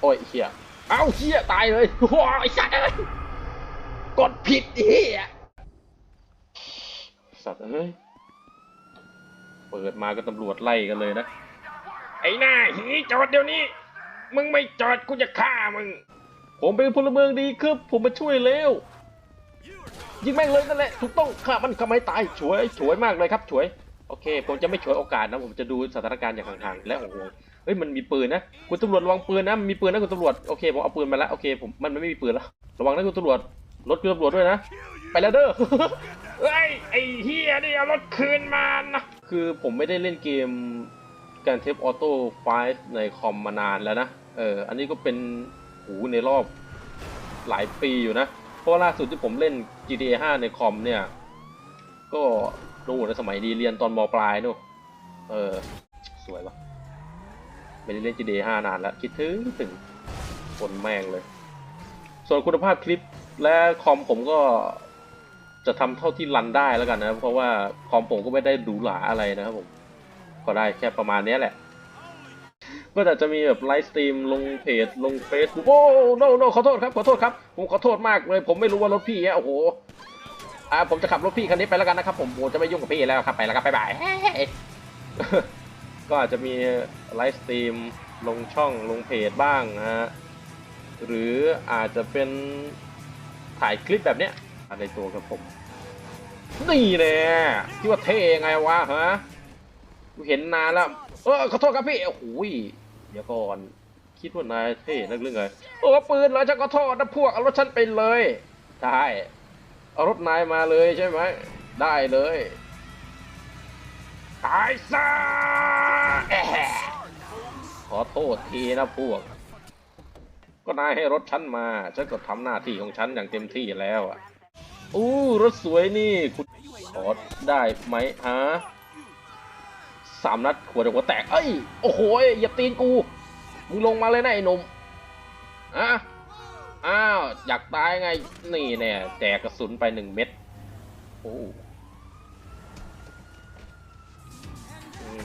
โอ้ยเฮียเอ้าเฮียตายเลยว้าไอ้สัตว์เอ้ยกดผิดเฮียสัตว์เอ้ยเปิดมาก็ตำรวจไล่กันเลยนะ ไอ้หน้าหีจอดเดี๋ยวนี้ มึงไม่จอดกูจะฆ่ามึง ผมเป็นพลเมืองดีครับ ผมมาช่วยแล้วยิงแม่งเลยนั่นแหละถูกต้องฆ่ามันทำไมตายฉวยฉวยมากเลยครับฉวย โอเค ผมจะไม่ฉวยโอกาสนะ ผมจะดูสถานการณ์อย่างห่างๆและโอ้โห เฮ้ยมันมีปืนนะคุณตำรวจระวังปืนนะมีปืนนะคุณตำรวจโอเคผมเอาปืนมาแล้วโอเคผมมันไม่มีปืนแล้วระวังนะคุณตำรวจรถคุณตำรวจด้วยนะไปแล้วเด้อเฮ้ยไอ้เฮียนี่เอารถคืนมานะคือผมไม่ได้เล่นเกมการเทปออโต้ไฟในคอมมานานแล้วนะเอออันนี้ก็เป็นหูในรอบหลายปีอยู่นะ เพราะว่าล่าสุดที่ผมเล่น GTA 5 ในคอมเนี่ย ก็รู้ในสมัยดีเรียนตอนมปลายนู่นเออ สวยปะ ไม่ได้เล่น GTA 5นานแล้ว คิดถึงถึงคนแม่งเลย ส่วนคุณภาพคลิปและคอมผมก็จะทำเท่าที่รันได้แล้วกันนะ เพราะว่าคอมผมก็ไม่ได้หรูหราอะไรนะครับผม ก็ได้แค่ประมาณนี้แหละก็อาจจะมีแบบไลฟ์สตรีมลงเพจลงเฟซบุ๊กโอ้ no no ขอโทษครับขอโทษครับ ผมขอโทษมากเลย ผมไม่รู้ว่ารถพี่เนี่ยโอ้โหอ่าผมจะขับรถพี่คันนี้ไปแล้วกันนะครับ ผมผมจะไม่ยุ่งกับพี่แล้วครับไปแล้วครับบ๊ายบาย ก็อาจจะมีไลฟ์สตรีมลงช่องลงเพจบ้างนะฮะหรืออาจจะเป็นถ่ายคลิปแบบเนี้ยในตัวกับผม นี่แน่ที่ว่าเท่ไงวะฮะกูเห็นนานแล้ว เออขอโทษครับพี่ โอ้โหยเดี๋ยวก่อน คิดว่านายเท่นักเรื่องไงโอ้ปืนเหรอฉันขอโทษนะพวกเอารถฉันไปเลย ได้ เอารถนายมาเลยใช่ไหม ได้เลย ตายซะขอโทษทีนะพวก ก็นายให้รถฉันมา ฉันก็ทำหน้าที่ของฉันอย่างเต็มที่แล้วอะอู้รถสวยนี่คุณขอได้ไหมฮะสามนัดหัวเดี๋ยวหัวแตก เอ้ย โอ้โหอย่าตีนกู มึงลงมาเลยนะไอ้หนุ่มอะอ้าว อยากตายไง นี่แน่แจกกระสุนไปหนึ่งเม็ด โอ้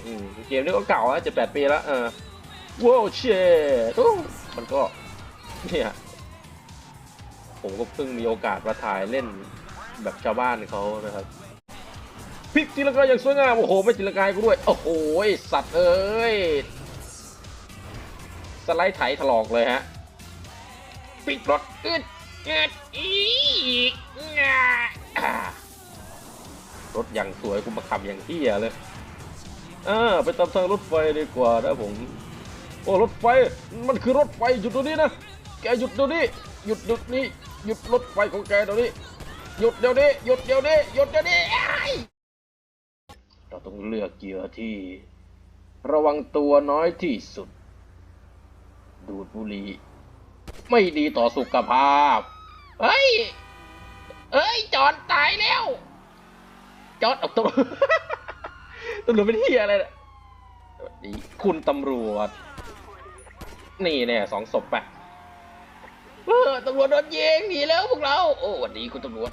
อืมเกมนี้ก็เก่าแล้วจะแปดปีแล้วเออว้าวเชดมันก็เนี่ยผมก็เพิ่งมีโอกาสมาถ่ายเล่นแบบชาวบ้านเขานะครับพลิกตีลังกาอย่างสวยงามโอ้โหไม่ตีลังกาให้กูด้วยโอ้โหสัตว์เอ้ยสไลด์ไถถลอกเลยฮะปิดรถอึดอึดอีกงาอ่ารถอย่างสวยกูมาขับอย่างเที่ยเลย อ่าไปตามทางรถไฟดีกว่านะผม โอ้รถไฟมันคือรถไฟหยุดตรงนี้นะแกหยุดเดี๋ยวนี้หยุดหยุดนี่หยุดรถไฟของแกเดี๋ยวนี้หยุดเดี๋ยวนี้หยุดเดี๋ยวนี้หยุดเดี๋ยวนี้อ้เราต้องเลือกเหยื่อที่ ระวังตัวน้อยที่สุด ดูดบุหรี่ไม่ดีต่อสุขภาพ เฮ้ย เอ้ย จอดตายแล้ว จอดออกตัว ตำรวจเป็นเฮียอะไรเนี่ยสวัสดีคุณตำรวจ นี่แน่สองศพไปเออตำรวจโดนยิงหนีแล้วพวกเรา โอ้วัสดีคุณตำรวจ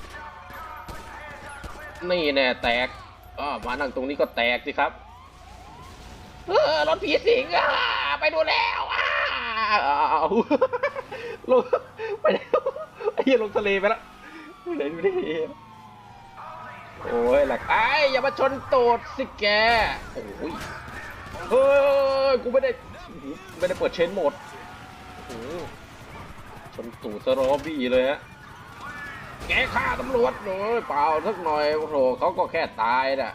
นี่แน่แตกอ๋อมานั่งตรงนี้ก็แตกสิครับ เออรถผีสิงอะไปดูแล้วอะเอาลงไปแล้วไอ้เหี้ยลงทะเลไปแล้วไหนดูดิ โอ้ยหลักไอ้อย่ามาชนตูดสิแก โอ้ยเฮ้ยกูไม่ได้ไม่ได้เปิดเชนโหมดโอ้โหชนตูดสโรบี้เลยฮะแกฆ่าตำรวจเลยเปล่าสักหน่อยโอ้โหเขาก็แค่ตายน่ะ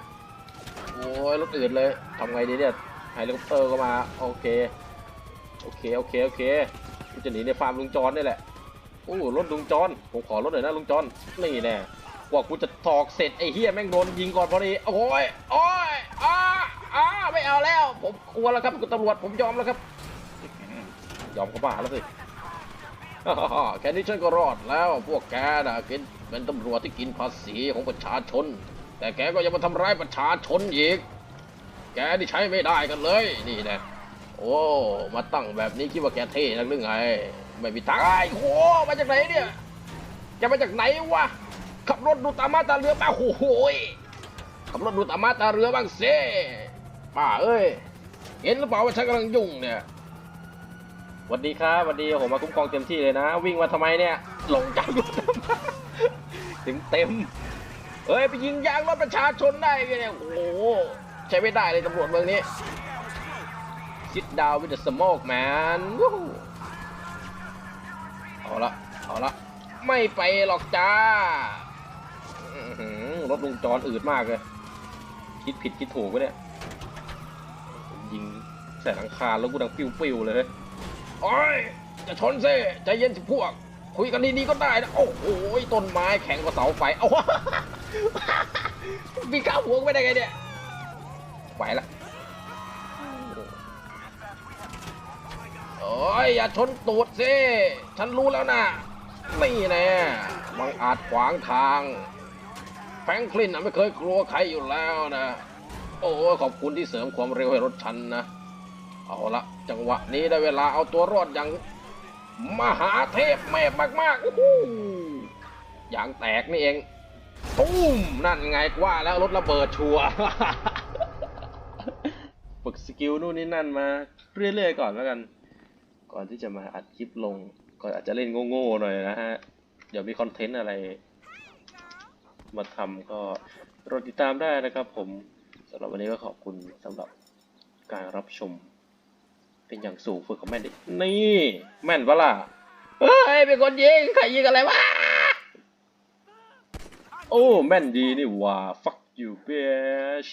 โอ้ยรถอื่นเลยทำไงดีเนี่ยไฮลิคอปเตอร์ก็มาโอเคโอเคโอเคโอเคกูจะหนีในฟาร์มลุงจอนนี่แหละโอ้รถลุงจอนผมขอรถหน่อยนะลุงจอนนี่แน่ กว่ากูจะถอกเสร็จไอ้เฮียแม่งโดนยิงก่อนพอดีโอ้ยโอ้ยอ้าอ้าไม่เอาแล้ว ผมกลัวแล้วครับคุณตำรวจผมยอมแล้วครับ ยอมเขาบ้าแล้วสิแค่นี้ฉันก็รอดแล้วพวกแกนะกินเป็นตำรวจที่กินภาษีของประชาชน แต่แกก็ยังมาทำร้ายประชาชนอีก แกนี่ใช้ไม่ได้กันเลยนี่นะโอ้มาตั้งแบบนี้คิดว่าแกเท่นักหรือไง ไม่มีทางไอ้โอ้มาจากไหนเนี่ยแกมาจากไหนวะ ขับรถดูตามมาตาเรือบ้างโอ้โหยขับรถดูตามมาตาเรือบ้างเซ่ป้าเอ้ย เห็นหรือเปล่าว่าฉันกำลังยุ่งเนี่ยสวัสดีครับสวัสดีผมมาคุ้มครองเต็มที่เลยนะ วิ่งมาทำไมเนี่ยหลงจากรถทำไมถึงเต็มเฮ้ยไปยิงยางรถประชาชนได้ไงเนี่ยโอ้โหใช้ไม่ได้เลยตำรวจเมืองนี้ sit down with the smoke man วู้ฮู้เอาละเอาละไม่ไปหรอกจ้าอื้อหือ รถลุงจรอืดมากเลย คิดผิดคิดถูกวะเนี่ย ยิงใส่หลังคาแล้วกูดังปิ้วๆเลยโอ้ยจะชนเซิใจเย็นสิพวก คุยกันดีๆก็ได้นะ โอ้โหต้นไม้แข็งกว่าเสาไฟ เอาวะมีก้าวหัวกูไปได้ไงเนี่ยไหวละโอ้ยอย่าชนตูดสิ ฉันรู้แล้วนะนี่แน่มังอาจขวางทาง ฟรงคลินน่ะไม่เคยกลัวใครอยู่แล้วนะ โอ้ขอบคุณที่เสริมความเร็วให้รถฉันนะ เอาละจังหวะนี้ได้เวลาเอาตัวรอดอย่างมหาเทพเมฆมากๆอู้หูอย่างแตกนี่เองตุ้มนั่นไงกว่าแล้วรถระเบิดชัวฝึกสกิลนู่นนี่นั่นมาเรื่อยๆก่อนแล้วกัน ก่อนที่จะมาอัดคลิปลง ก็อาจจะเล่นโง่ๆหน่อยนะฮะ เดี๋ยวมีคอนเทนต์อะไร มาทำก็รอติดตามได้นะครับผมสำหรับวันนี้ก็ขอบคุณสำหรับการรับชม เป็นอย่างสูงฝึกของแม่นดินี่แม่นปะล่ะเฮ้ยเป็นคนยิงใครยิงอะไรวะโอ้แม่นดีนี่ว่า fuck you bitch